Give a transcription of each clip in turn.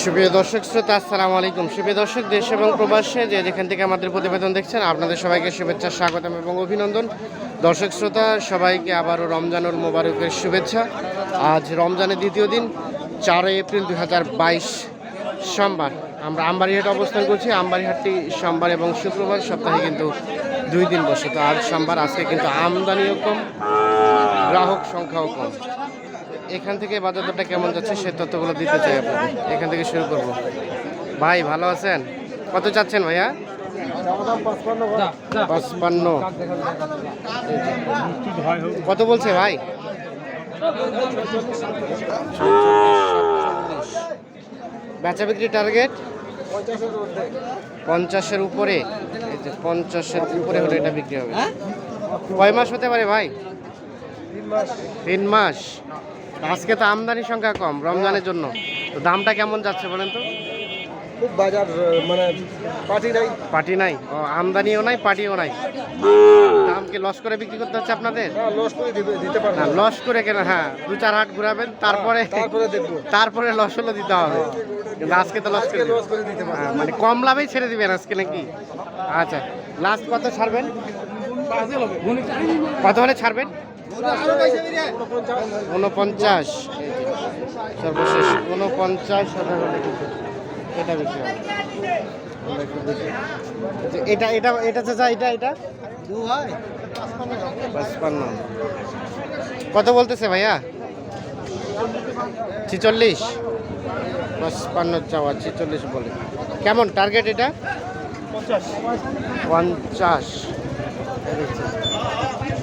সুপ্রিয় দর্শক শ্রোতা, আসসালামু আলাইকুম। সুপ্রিয় দর্শক, দেশ এবং প্রবাসে যে যেখান থেকে আমাদের প্রতিবেদন দেখছেন, আপনাদের সবাইকে শুভেচ্ছা, স্বাগতম এবং অভিনন্দন। দর্শক শ্রোতা, সবাইকে আবারও রমজানুল মোবারকের শুভেচ্ছা। আজ রমজানের দ্বিতীয় দিন, চারই এপ্রিল দুই হাজার বাইশ সোমবার। আমরা আমবাড়িহাটে অবস্থান করছি। আমবাড়িহাটটি সোমবার এবং শুক্রবার সপ্তাহে কিন্তু দুই দিন বসে। তো আজ সোমবার, আজকে কিন্তু আমদানিও কম, গ্রাহক সংখ্যাও কম। এখান থেকে বাজার দরটা কেমন যাচ্ছে সে তথ্যগুলো দিতে চাই আপনাদের। এখান থেকে শুরু করব। ভাই, ভালো আছেন? কত চাচ্ছেন ভাইয়া? পাঁচপান্ন। কত বলছে ভাই? বেচা বিক্রি টার্গেট? পঞ্চাশের উপরে। এই যে পঞ্চাশের উপরে হলে এটা বিক্রি হবে। কয় মাস হতে পারে ভাই? তিন মাস। আজকে তো আমদানি সংখ্যা কম রমজানের জন্য। তো দামটা কেমন যাচ্ছে বলেন তো? খুব বাজার মানে পার্টি নাই। পার্টি নাই? ও আমদানিও নাই পার্টিও নাই। দাম কি লস করে বিক্রি করতে হচ্ছে আপনাদের? লস করে দিতে পারব। না লস করে কেন? হ্যাঁ দু চার হাট ঘুরাবেন তারপরে তারপরে দেখব। তারপরে লস হলো দিতে হবে। কিন্তু আজকে তো লস করে দিতে হ্যাঁ, মানে কম লাভেই ছেড়ে দিবেন আজকে নাকি? আচ্ছা লাস্ট কত ছাড়বেন? কত হলে ছাড়বেন? উনপঞ্চাশ সর্বশেষ উনপঞ্চাশ হাজার হলে কিন্তু এটা বিক্রি হবে। যে এটা এটা এটা চাচা এটা এটা? পাঁচপান্ন। কত বলতেছে ভাইয়া? ছিচল্লিশ। পাঁচপান্ন চাওয়া ছিচল্লিশ বলে। কেমন টার্গেট এটা? পঞ্চাশ। দেখছি।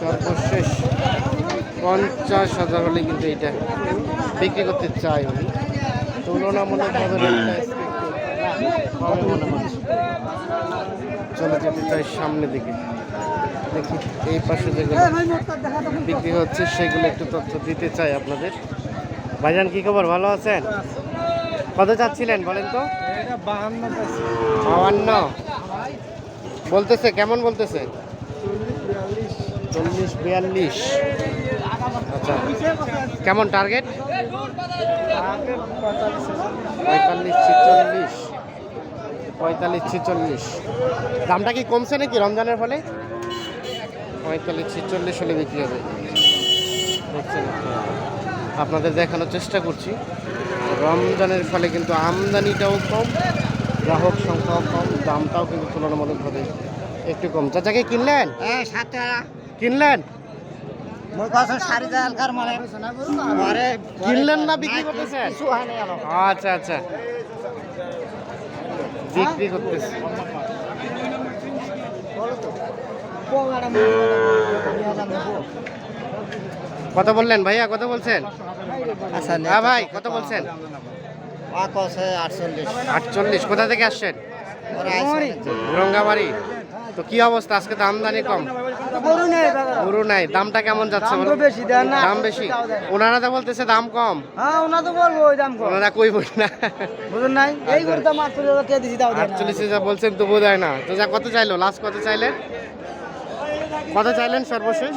সর্বশেষ পঞ্চাশ হাজার হলে কিন্তু এটা বিক্রি করতে চাই উনি। তুলনামূলকভাবে মনে হচ্ছে। চলে যেতে চাই সামনের দিকে। দেখি এই পাশে যেগুলো বিক্রি হচ্ছে সেগুলো একটু তথ্য দিতে চাই আপনাদের। ভাইজান কি খবর? ভালো আছেন? কত চাচ্ছিলেন বলেন তো? বাহান্ন। বলতেছে কেমন বলতেছে? চল্লিশ, বিয়াল্লিশ। আচ্ছা কেমন টার্গেট পঁয়তাল্লিশ, ছিচল্লিশ। পঁয়তাল্লিশ, ছিচল্লিশ। দামটা কি কমছে নাকি রমজানের ফলে? পঁয়তাল্লিশ, ছিচল্লিশ হলে বিক্রি হবে। আপনাদের দেখানোর চেষ্টা করছি। রমজানের ফলে কিন্তু আমদানিটাও কম, গ্রাহক সংখ্যাও কম, দামটাও কিন্তু তুলনামূলকভাবে একটু কম। চাচাকে কিনলেন? এই সাত টাকা কিনলেন? কিনলেন না বিক্রি করতেছেন আচ্ছা আচ্ছা। বিক্রি করতেছে কত বললেন ভাইয়া কত বলছেন? হ্যাঁ ভাই কত বলছেন? আটচল্লিশ। কোথা থেকে আসছেন? রঙ্গামারি। তো কি অবস্থা? আজকে তো আমদানি কম। গরু নাই দামটা কেমন যাচ্ছে দাম বেশি দেন। দাম বেশি? ওনারা তো বলতেছে দাম কম। হ্যাঁ ওনা তো বলব ওই দাম কম। ওনারা কই বলি না। বুঝুন নাই? এই দাম দিছি দাও যা বলছেন তো বোধ না। তো যা কত চাইলো? লাস্ট কত চাইলেন? কত চাইলেন সর্বশেষ?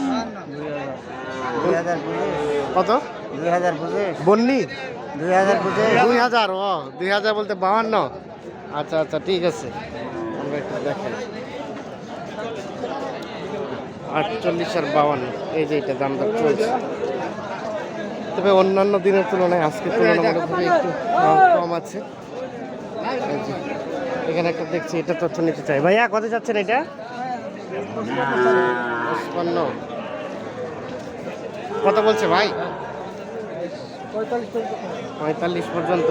কত? দুই হাজার বন্নি? দুই হাজার দুই হাজার ও দুই হাজার বলতে বাহান্ন আচ্ছা আচ্ছা ঠিক আছে। আমরা একটু দেখাই আটচল্লিশ আর বাউান্ন এই যে এটা দাম দর চলছে। তবে অন্যান্য দিনের তুলনায় আজকে তুলনামূলকভাবে একটু দাম কম আছে। এখানে একটা দেখছি এটা তথ্য নিতে চাই। ভাইয়া কত যাচ্ছেন এটা? পঁচপান্ন। কত বলছে ভাই? পঁয়তাল্লিশ পর্যন্ত।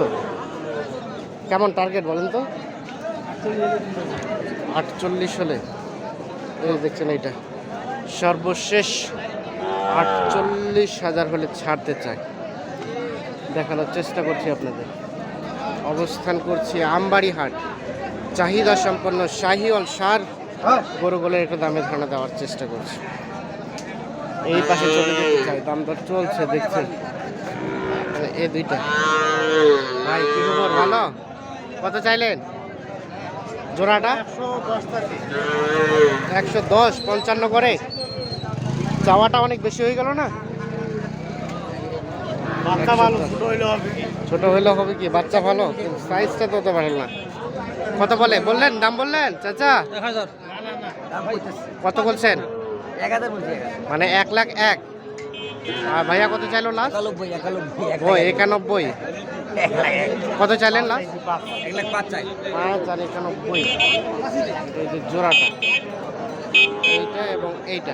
কেমন টার্গেট বলেন তো? আটচল্লিশ হলে। দেখছেন এইটা। সর্বশেষ আটচল্লিশ হাজার হলে ছাড়তে চাই। দেখানোর চেষ্টা করছি আপনাদের। অবস্থান করছি আমবাড়ি হাট চাহিদা সম্পন্ন শাহিওয়াল সার গরুগুলোর একটু দামে ধারণা দেওয়ার চেষ্টা করছি। এই পাশে চলে যেতে চাই। দাম দর চলছে, দেখছেন? মানে এ দুইটা। ভাই, কি খবর? ভালো? কত চাইলেন? জোড়াটা? একশো দশ পঞ্চান্ন করে। চাওয়াটা অনেক বেশি হয়ে গেল না? বাচ্চা ভালো ছোট হইলেও হবে কি? বাচ্চা ভালো সাইজটা তো ভালো না। কত বলে? বললেন দাম বললেন চাচা? কত বলছেন? মানে এক লাখ এক। আর ভাইয়া কত চাইলো লাস্ট একানব্বই একানব্বই ও একানব্বই এক লাখ। এক কত চাইলেন লাস্ট এক লাখ পাঁচ চাই। পাঁচ আর একানব্বই। এই যে জোড়াটা। এইটা এবং এইটা।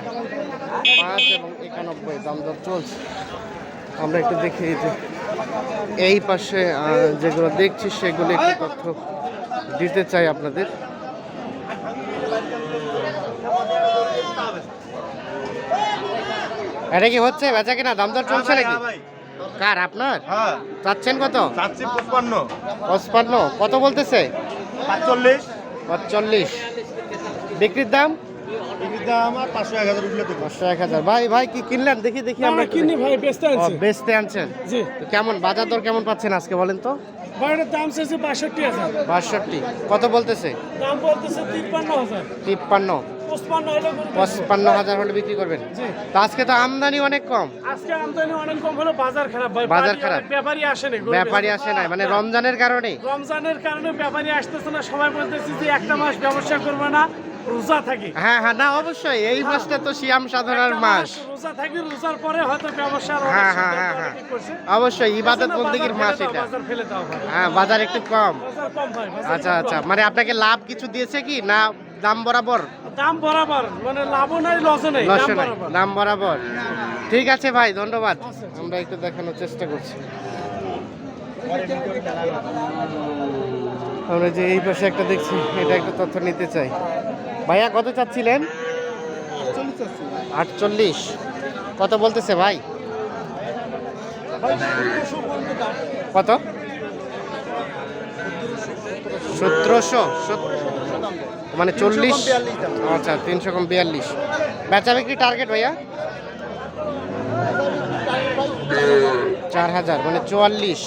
পাঁচ এবং একানব্বই। দাম দর চলছে। আমরা একটু দেখি যে। এই পাশে যেগুলো দেখছি সেগুলো একটু তথ্য দিতে চাই আপনাদের। এটা কি হচ্ছে? বেচা কিনা? দাম দর চলছে নাকি? কার আপনার? হ্যাঁ। চাচ্ছেন কত? চাচ্ছি পঁচপান্ন। পঁচপান্ন। কত বলতেছে? পাঁচচল্লিশ। পঁচল্লিশ বিক্রির দাম? বিক্রির দাম আর পাঁচশো এক হাজার উঠলে পাঁচশো এক হাজার। ভাই ভাই কি কিনলেন? দেখি দেখি আমরা একটু কিনি ভাই বেচতে ও, আনছি। বেচতে আনছেন। জি। কেমন বাজার দর কেমন পাচ্ছেন আজকে বলেন তো? বাড়ির দাম চাইছে বাষট্টি হাজার। বাষট্টি। কত বলতেছে? দাম বলতেছে তিপ্পান্ন হাজার। তিপ্পান্ন। পঁচপান্ন হাজার হলে বিক্রি করবেন? তো আজকে তো আমদানি অনেক কম। আজকে আমদানি অনেক কম হলো বাজার খারাপ ভাই। বাজার খারাপ। ব্যাপারী আসেনি গরু ব্যাপারী আসে নাই। মানে রমজানের কারণে। রমজানের কারণে ব্যাপারী আসতেছে না। সবাই বলতেছে যে একটা মাস ব্যবসা করবে না। রোজা থাকি। হ্যাঁ হ্যাঁ না অবশ্যই এই মাসটা তো শিয়াম সাধনার মাস রোজা থাকি রোজার পরে হয়তো ব্যবসা হ্যাঁ, হ্যাঁ, হ্যাঁ, হ্যাঁ। অবশ্যই ইবাদত বন্দীগীর মাস এটা। বাজার ফেলে দাও হ্যাঁ বাজার একটু কম। বাজার কম ভাই আচ্ছা আচ্ছা মানে আপনাকে লাভ কিছু দিয়েছে কি না দাম বরাবর? দাম বরাবর মানে লাভও নাই লসও নেই দাম লসে নাই বরাবর। দাম বরাবর। ঠিক আছে ভাই ধন্যবাদ। আমরা একটু দেখানোর চেষ্টা করছি। আমরা যে এই পাশে একটা দেখছি এটা একটা তথ্য নিতে চাই। ভাইয়া, কত চাচ্ছিলেন? আটচল্লিশ। কত বলতেছে ভাই? কত? সতেরোশো মানে চল্লিশ? আচ্ছা তিনশো কম বিয়াল্লিশ। বেচা বিক্রি টার্গেট ভাইয়া? চার হাজার মানে চুয়াল্লিশ।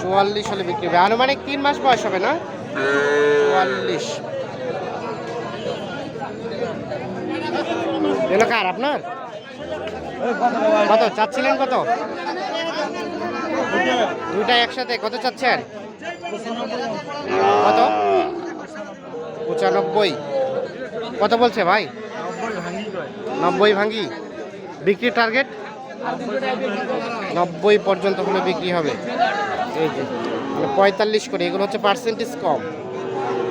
চুয়াল্লিশ হলে বিক্রি হবে। আনুমানিক তিন মাস বয়স হবে না? চুয়াল্লিশ। এলো কার, আপনার? কত চাচ্ছিলেন কত? দুইটা একসাথে, কত চাচ্ছেন? কত? পঁচানব্বই। কত বলছে ভাই? নব্বই ভাঙ্গি। বিক্রির টার্গেট নব্বই পর্যন্ত হলে বিক্রি হবে। এই যে মানে পঁয়তাল্লিশ করে, এগুলো হচ্ছে পার্সেন্টেজ কম।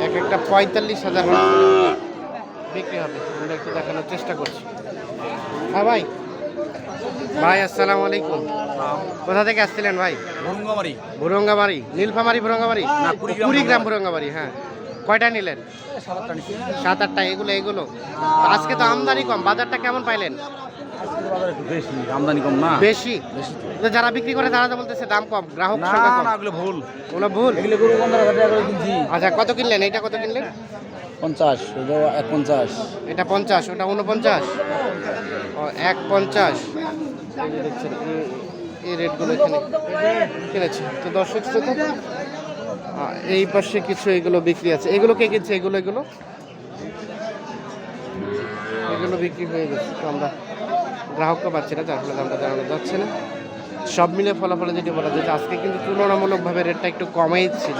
এক একটা পঁয়তাল্লিশ হাজার বিক্রি হবে। আমরা একটু দেখানোর চেষ্টা করছি। হ্যাঁ ভাই। ভাই আসসালামু আলাইকুম। কোথা থেকে আসছিলেন ভাই? ভঙ্গমারি ভুরঙ্গাবাড়ি। নীলফামারি ভুরঙ্গাবাড়ি? কুড়িগ্রাম ভুরঙ্গাবাড়ি। হ্যাঁ। কয়টা নিলেন? সাত আটটা এগুলো এগুলো। আজকে তো আমদানি কম। বাজারটা কেমন পাইলেন? বেশি। আমদানি কম না? বেশি? যারা বিক্রি করে তারা তো বলতেছে দাম কম। গ্রাহক সংখ্যা কম। না ভুল। ওগুলো ভুল? এগুলো আচ্ছা কত কিনলেন? এটা কত কিনলেন? পঞ্চাশ এক পঞ্চাশ। এটা পঞ্চাশ, ওটা উনপঞ্চাশ ও, এক পঞ্চাশ। এই রেটগুলো এখানে কিনেছে। তো দর্শক শ্রোতা এই পাশে কিছু এগুলো বিক্রি আছে। এগুলো কে কিনছে? এগুলো এগুলো? এগুলো বিক্রি হয়ে গেছে। তো আমরা গ্রাহককে পাচ্ছি না, যার ফলে দামটা জানানো যাচ্ছে না। সব মিলে ফলাফলে যেটি বলা যায় আজকে কিন্তু তুলনামূলকভাবে রেটটা একটু কমেই ছিল।